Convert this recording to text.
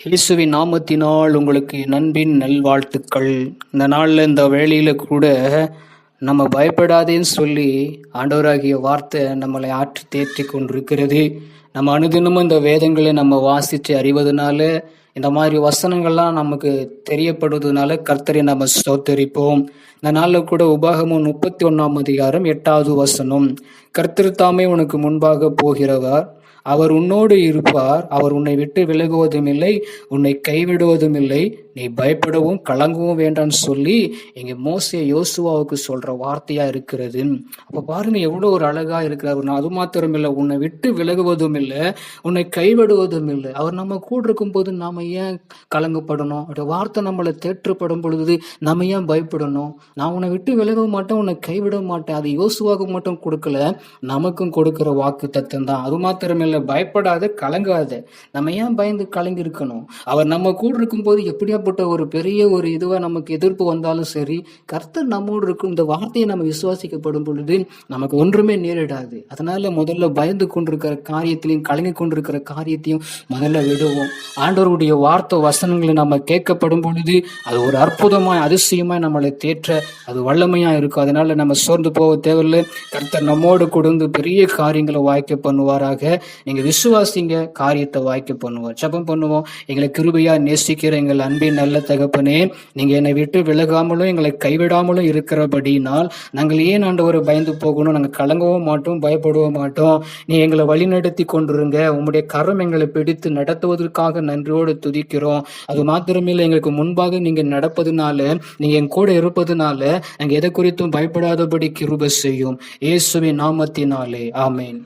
இயேசுவின் நாமத்தினால் உங்களுக்கு நண்பின் நல்வாழ்த்துக்கள். இந்த நாளில் இந்த வேலையில் கூட நம்ம பயப்படாதேன்னு சொல்லி ஆண்டவராகிய வார்த்தை நம்மளை ஆற்றி தேற்றி கொண்டிருக்கிறது. நம்ம அனுதினமும் இந்த வேதங்களை நம்ம வாசித்து அறிவதனால இந்த மாதிரி வசனங்கள்லாம் நமக்கு தெரியப்படுவதனால கர்த்தரை நம்ம ஸ்தோத்தரிப்போம். இந்த நாளில் கூட உபாகமும் முப்பத்தி ஒன்றாம் அதிகாரம் எட்டாவது வசனம். கர்த்தர் தாமே உனக்கு முன்பாக போகிறவர். அவர் உன்னோடு இருப்பார். அவர் உன்னை விட்டு விலகுவதும் இல்லை உன்னை கைவிடுவதும் இல்லை நீ பயப்படவும் கலங்கவும் வேண்டாம்னு சொல்லி இங்க மோசே யோசுவாவுக்கு சொல்ற வார்த்தையா இருக்கிறது. அப்ப பாருங்க எவ்வளவு ஒரு அழகா இருக்கிறார். அவர் அது மாத்திரம் இல்லை உன்னை விட்டு விலகுவதும் இல்லை உன்னை கைவிடுவதும் இல்லை. அவர் நம்ம கூட இருக்கும் போது நாம ஏன் கலங்கப்படணும்? அவருடைய வார்த்தை நம்மளை தேற்றுப்படும் பொழுது நம்ம ஏன் பயப்படணும்? நான் உன்னை விட்டு விலக மாட்டேன் உன்னை கைவிட மாட்டேன். அது யோசுவாவுக்கு மட்டும் கொடுக்கல நமக்கும் கொடுக்கிற வாக்கு தத்துவம் தான். அது மாத்திரமில்லை பயப்படாத கலங்காத. நம்ம ஏன் பயந்து கலங்கி இருக்கணும்? அவர் நம்ம கூட இருக்கும்போது எப்பேற்பட்ட ஒரு பெரிய ஒரு இதுவாக நமக்கு எதிர்ப்பு வந்தாலும் சரி கர்த்தர் நம்மோடு இருக்கும் இந்த வார்த்தையை நம்ம விசுவாசிக்கப்படும் பொழுது நமக்கு ஒன்றுமே நேரிடாது. அதனால முதல்ல பயந்து கொண்டிருக்கிற காரியத்திலையும் கலங்கி கொண்டிருக்கிற காரியத்தையும் முதல்ல விடுவோம். ஆண்டவருடைய வார்த்தை வசனங்களை நம்ம கேட்கப்படும் பொழுது அது ஒரு அற்புதமாய் அதிசயமாய் நம்மளை தேற்ற அது வல்லமையாக இருக்கும். அதனால நம்ம சோர்ந்து போக தேவையில்லை. கர்த்தர் நம்மோடு கொடுந்து பெரிய காரியங்களை வாய்க்க பண்ணுவாராக. நீங்கள் விசுவாசிங்க காரியத்தை வாய்க்க பண்ணுவோம். ஜபம் பண்ணுவோம். எங்களை கிருபையாக நேசிக்கிற எங்கள் அன்பின் நல்ல தகப்பனே நீங்க என்னை விட்டு விலகாமலும் எங்களை கைவிடாமலும் இருக்கிறபடினால் நாங்கள் ஏன் ஆண்டவர் பயந்து போகணும்? நாங்கள் கலங்கவும் மாட்டோம் பயப்படவும் மாட்டோம். நீ எங்களை வழிநடத்தி கொண்டிருங்க. உங்களுடைய கரம் எங்களை பிடித்து நடத்துவதற்காக நன்றியோடு துதிக்கிறோம். அது மாத்திரமில்லை எங்களுக்கு முன்பாக நீங்க நடப்பதுனால நீங்க என் கூட இருப்பதுனால நாங்கள் எதை குறித்தும் பயப்படாதபடி கிருப செய்யும். இயேசுவின் நாமத்தினாலே. ஆமேன்.